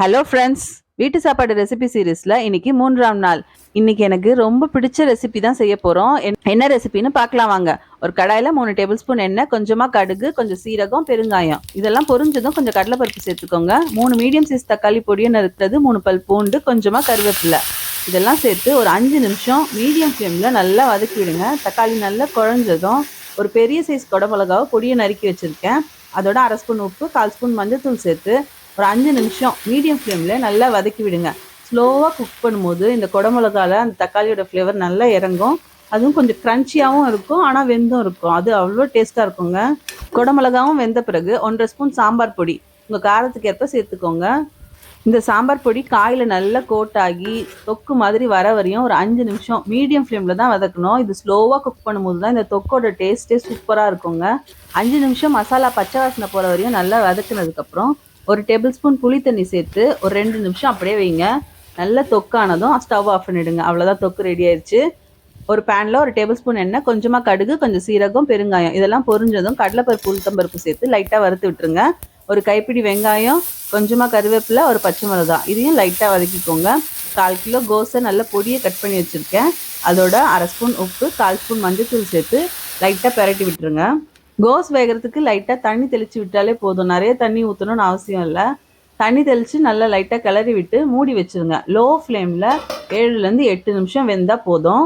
Hello friends வீட்டு சாப்பாடு recipe சீரீஸில் இன்னைக்கு மூன்றாம் நாள். இன்னைக்கு எனக்கு ரொம்ப பிடிச்ச ரெசிபி தான் செய்ய போகிறோம் என்ன ரெசிபின்னு பார்க்கலாம் வாங்க. ஒரு கடாயில் மூணு டேபிள் ஸ்பூன் எண்ணெய் கொஞ்சமாக கடுகு கொஞ்சம் சீரகம் பெருங்காயம். இதெல்லாம் பொரிஞ்சதும் கொஞ்சம் கடலைப்பருப்பு சேர்த்துக்கோங்க. மூணு மீடியம் சைஸ் தக்காளி பொடியை நறுக்கிறது மூணு பல் பூண்டு கொஞ்சமாக கருவேப்பிலை. இதெல்லாம் சேர்த்து ஒரு அஞ்சு நிமிஷம் மீடியம் ஃப்ளேமில் நல்லா வதக்கி விடுங்க. தக்காளி நல்லா குழஞ்சதும் ஒரு பெரிய சைஸ் கொடமிளகாவை பொடியை நறுக்கி வச்சுருக்கேன். அதோட அரை ஸ்பூன் உப்பு கால் ஸ்பூன் மஞ்சள் சேர்த்து ஒரு அஞ்சு நிமிஷம் மீடியம் ஃப்ளேமில் நல்லா வதக்கி விடுங்க. ஸ்லோவாக குக் பண்ணும்போது இந்த குடமிளகால அந்த தக்காளியோட ஃப்ளேவர் நல்லா இறங்கும். அதுவும் கொஞ்சம் க்ரன்ச்சியாகவும் இருக்கும் ஆனால் வெந்தும் இருக்கும். அது அவ்வளோ டேஸ்ட்டாக இருக்குங்க. குடமிளகாவும் வெந்த பிறகு ஒன்றரை ஸ்பூன் சாம்பார் பொடி. உங்கள் காரத்துக்கு ஏற்ப சேர்த்துக்கோங்க. இந்த சாம்பார் பொடி காயில் நல்லா கோட்டாகி தொக்கு மாதிரி வர வரையும் ஒரு அஞ்சு நிமிஷம் மீடியம் ஃப்ளேமில் தான் வதக்கணும். இது ஸ்லோவாக குக் பண்ணும்போது தான் இந்த தொக்கோட டேஸ்ட்டே சூப்பராக இருக்குங்க. அஞ்சு நிமிஷம் மசாலா பச்சை வாசனை போகிற வரையும் நல்லா வதக்குனதுக்கப்புறம் ஒரு டேபிள் ஸ்பூன் புளி தண்ணி சேர்த்து ஒரு ரெண்டு நிமிஷம் அப்படியே வைங்க. நல்லா தொக்கானதும் ஸ்டவ் ஆஃப் பண்ணிவிடுங்க அவ்வளோதான் தொக்கு ரெடி ஆயிடுச்சு. ஒரு பேனில் ஒரு டேபிள் ஸ்பூன் எண்ணெய் கொஞ்சமாக கடுகு கொஞ்சம் சீரகம் பெருங்காயம். இதெல்லாம் பொரிஞ்சதும் கடலைப்பருப்பு உளுத்தம்பருப்பு சேர்த்து லைட்டாக வறுத்து விட்டுருங்க. ஒரு கைப்பிடி வெங்காயம் கொஞ்சமாக கருவேப்பிலை ஒரு பச்சை மிளகா இதையும் லைட்டாக வதக்கிக்கோங்க. கால் கிலோ கோஸை நல்ல பொடியை கட் பண்ணி வச்சுருக்கேன். அதோட அரை ஸ்பூன் உப்பு கால் ஸ்பூன் மஞ்சள் தூள் சேர்த்து லைட்டாக பெரட்டி விட்டுருங்க. கோஸ் வேகிறதுக்கு லைட்டாக தண்ணி தெளித்து விட்டாலே போதும். நிறைய தண்ணி ஊற்றணும்னு அவசியம் இல்லை. தண்ணி தெளித்து நல்லா லைட்டாக கிளறி விட்டு மூடி வச்சுருங்க. லோ ஃப்ளேமில் ஏழுலேருந்து எட்டு நிமிஷம் வெந்தால் போதும்.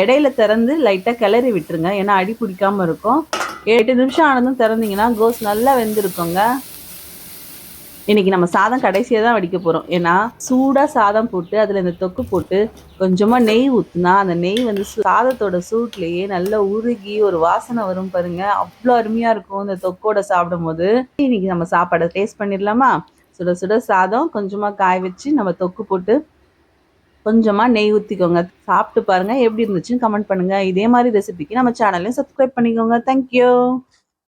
இடையில திறந்து லைட்டாக கிளறி விட்டுருங்க. ஏன்னா அடி பிடிக்காமல் இருக்கும். எட்டு நிமிஷம் ஆனதும் திறந்தீங்கன்னா கோஸ் நல்லா வெந்திருக்கோங்க. இன்றைக்கி நம்ம சாதம் கடைசியாக தான் வடிக்க போகிறோம் ஏன்னா சூடாக சாதம் போட்டு அதில் இந்த தொக்கு போட்டு கொஞ்சமாக நெய் ஊற்றுனா அந்த நெய் வந்து சாதத்தோட சூட்லேயே நல்லா உருகி ஒரு வாசனை வரும் பாருங்க. அவ்வளோ அருமையாக இருக்கும் இந்த தொக்கோட சாப்பிடும் போது இன்றைக்கி நம்ம சாப்பாடை டேஸ்ட் பண்ணிடலாமா? சுட சுட சாதம் கொஞ்சமாக காய வச்சு நம்ம தொக்கு போட்டு கொஞ்சமாக நெய் ஊற்றிக்கோங்க சாப்பிட்டு பாருங்கள் எப்படி இருந்துச்சுன்னு கமெண்ட் பண்ணுங்கள் இதே மாதிரி ரெசிபிக்கு நம்ம சேனலையும் சப்ஸ்கிரைப் பண்ணிக்கோங்க. தேங்க்யூ